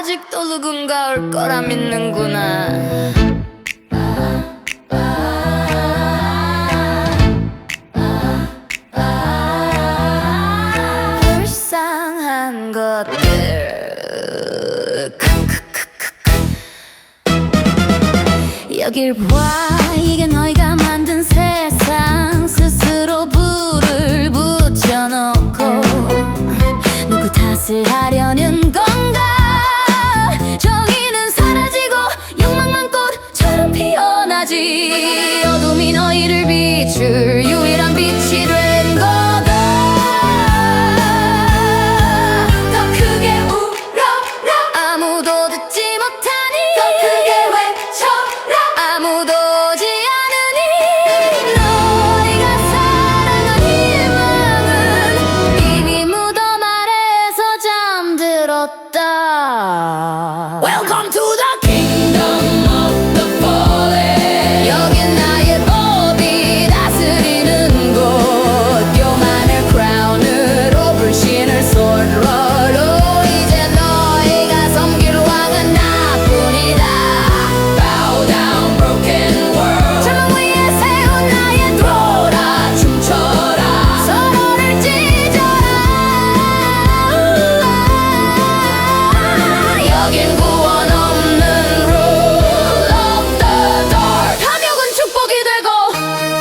아직도 누군가 올 거라 믿는구나. 불쌍한 것들. 여길 봐. 이게 너희가 만든 세상. 스스로 불을 붙여놓고 누구 탓을 하려는 건가 비출 유일한 빛이 된 거다. 더 크게 울어라 아무도 듣지 못하니. 더 크게 외쳐라 아무도 오지 않으니. 너희가 사랑한 희망은 이미 무덤 아래서 잠들었다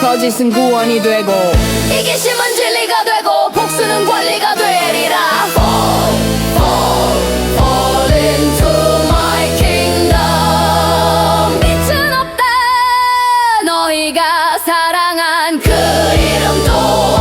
거짓은 구원이 되고 이기심은 진리가 되고 복수는 권리가 되리라. Fall, 없다 너희가 사랑한 그 이름도